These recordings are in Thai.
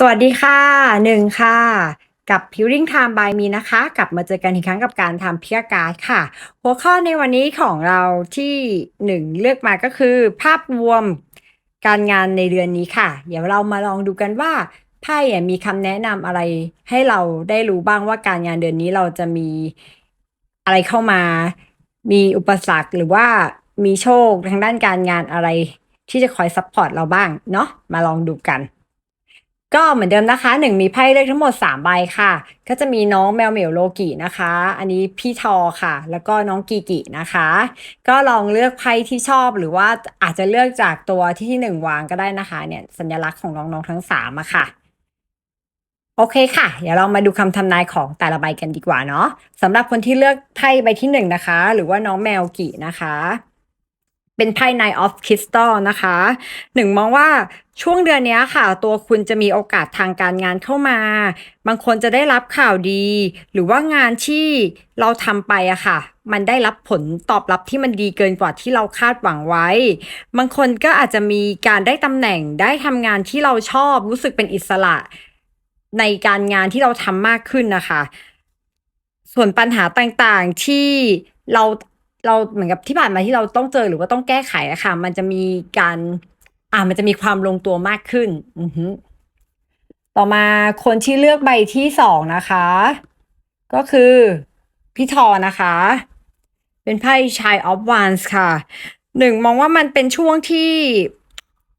สวัสดีค่ะหนึ่งค่ะ กับ Healing Time by มีนะคะ กลับมาเจอกันอีกครั้งกับการทำเพียการ์ดค่ะ หัวข้อในวันนี้ของเราที่หนึ่งเลือกมาก็คือ ภาพรวมการงานในเดือนนี้ค่ะ เดี๋ยวเรามาลองดูกันว่าไพ่อะมีคำแนะนำอะไรให้เราได้รู้บ้างว่าการงานเดือนนี้เราจะมีอะไรเข้ามา มีอุปสรรคหรือว่ามีโชคทางด้านการงานอะไร ที่จะคอยซัพพอร์ตเราบ้างเนาะมาลองดูกัน ก็เหมือนเดิมนะคะหนึ่งมีไพ่เลือกทั้งหมด 3 ใบค่ะ ก็จะมีน้องแมวเหมียวโลกินะคะ อันนี้พี่ทอค่ะ แล้วก็น้องกีกินะคะ ก็ลองเลือกไพ่ที่ชอบหรือว่าอาจจะเลือกจากตัวที่หนึ่งวางก็ได้นะคะเนี่ยสัญลักษณ์ของน้องๆทั้งสามอะค่ะ โอเคค่ะ เดี๋ยวเรามาดูคำทำนายของแต่ละใบกันดีกว่าเนาะสำหรับคนที่เลือกไพ่ใบที่หนึ่งนะคะ หรือว่าน้องแมวกินะคะ เป็นไพ่ Nine of Crystal นะคะ หนึ่งมองว่าช่วงเดือนนี้ค่ะ ตัวคุณจะมีโอกาสทางการงานเข้ามา บางคนจะได้รับข่าวดี หรือว่างานที่เราทำไปอะค่ะ มันได้รับผลตอบรับที่มันดีเกินกว่าที่เราคาดหวังไว้ บางคนก็อาจจะมีการได้ตำแหน่งได้ทำงานที่เราชอบรู้สึกเป็นอิสระในการงานที่เราทำมากขึ้นนะคะ ส่วนปัญหาต่างๆที่เรา เราเหมือนกับที่ผ่านมาที่เราต้องเจอหรือว่าต้องแก้ไขอะค่ะ มันจะมีการ อ่ามันจะมีความลงตัวมากขึ้น อือฮึต่อมาคนที่เลือกใบที่สองนะคะ ก็คือพี่ทอนะคะ เป็นไพ่ชายออฟวานส์ค่ะหนึ่งมองว่ามันเป็นช่วงที่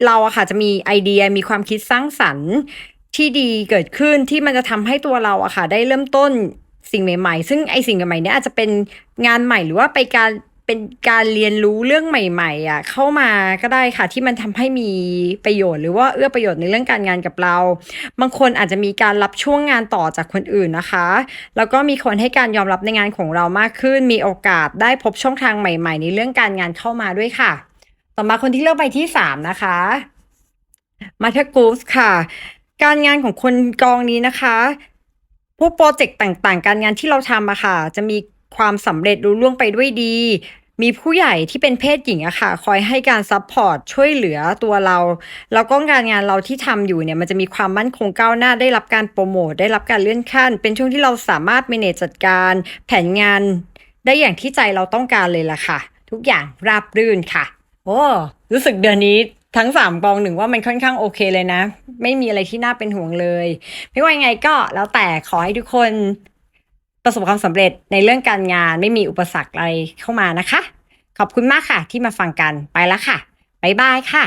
เราอะค่ะจะมีไอเดียมีความคิดสร้างสรรค์ที่ดีเกิดขึ้นที่มันจะทำให้ตัวเราอะค่ะได้เริ่มต้น สิ่งใหม่ๆ ซึ่งไอสิ่งใหม่ๆเนี้ยอาจจะเป็นงานใหม่หรือว่าไปการเป็นการเรียนรู้เรื่องใหม่ ๆอะเข้ามาก็ได้ค่ะที่มันทำให้มีประโยชน์หรือว่าเอื้อประโยชน์ในเรื่องการงานกับเรา บางคนอาจจะมีการรับช่วงงานต่อจากคนอื่นนะคะ แล้วก็มีคนให้การยอมรับในงานของเรามากขึ้น มีโอกาสได้พบช่องทางใหม่ ๆ ในเรื่องการงานเข้ามาด้วยค่ะ ต่อมาคนที่เลือกใบที่สามนะคะมาเทกูสค่ะ การงานของคนกองนี้นะคะ พวกโปรเจกต์ต่างๆ การงานที่เราทำอะค่ะ จะมีความสำเร็จรุ่ล่วงไปด้วยดี มีผู้ใหญ่ที่เป็นเพศหญิงอะค่ะ คอยให้การซัพพอร์ตช่วยเหลือตัวเรา แล้วก็การงานเราที่ทำอยู่เนี่ย มันจะมีความมั่นคงก้าวหน้าได้รับการโปรโมทได้รับการเลื่อนขั้น เป็นช่วงที่เราสามารถ manage จัดการแผนงานได้อย่างที่ใจเราต้องการเลยล่ะค่ะ ทุกอย่างราบรื่นค่ะ โอ้รู้สึกเดือนนี้ ทั้งสามกองหนึ่งว่ามันค่อนข้างโอเคเลยนะ ไม่มีอะไรที่น่าเป็นห่วงเลย ไม่ว่ายังไงก็แล้วแต่ขอให้ทุกคนประสบความสำเร็จในเรื่องการงานไม่มีอุปสรรคอะไรเข้ามานะคะ ขอบคุณมากค่ะที่มาฟังกันไปแล้วค่ะบ๊ายบายค่ะ